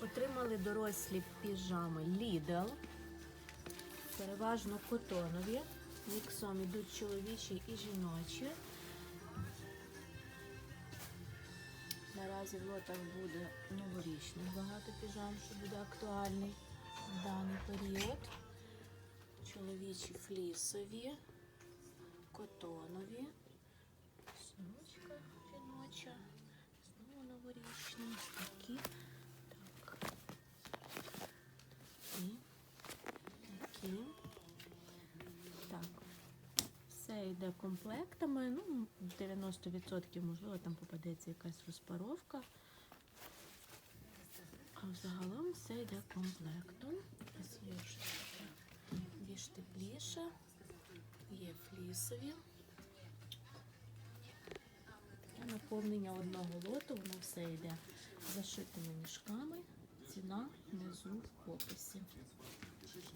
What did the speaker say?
Отримали дорослі піжами Lidl. Переважно котонові. Міксом ідуть чоловічі і жіночі. Наразі в лотах буде новорічних багато піжам, що буде актуальний в даний період. Чоловічі флісові, котонові, все йде комплектами. Ну, 90% можливо там попадеться якась розпаровка. А взагалом все йде комплектом. Ось є більш тепліше. Є флісові. Наповнення одного лоту воно все йде зашитими мішками. Ціна внизу в описі.